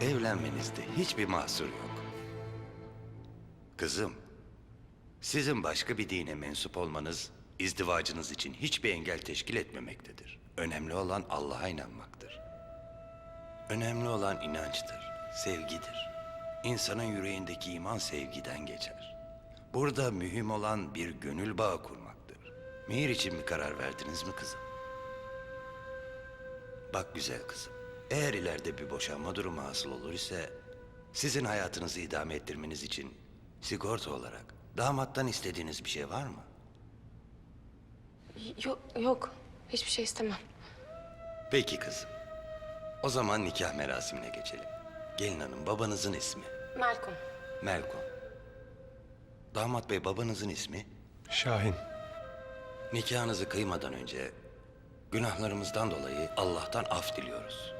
Evlenmenizde hiçbir mahsur yok. Kızım, sizin başka bir dine mensup olmanız izdivacınız için hiçbir engel teşkil etmemektedir. Önemli olan Allah'a inanmaktır. Önemli olan inançtır, sevgidir. İnsanın yüreğindeki iman sevgiden geçer. Burada mühim olan bir gönül bağı kurmaktır. Mihir için bir karar verdiniz mi kızım? Bak güzel kızım, eğer ileride bir boşanma durumu hasıl olur ise... ...sizin hayatınızı idame ettirmeniz için sigorta olarak damattan istediğiniz bir şey var mı? Yok, yok. Hiçbir şey istemem. Peki kızım. O zaman nikah merasimine geçelim. Gelin hanım babanızın ismi Malcolm. Melkon. Damat bey babanızın ismi Şahin. nikahınızı kıymadan önce günahlarımızdan dolayı Allah'tan af diliyoruz.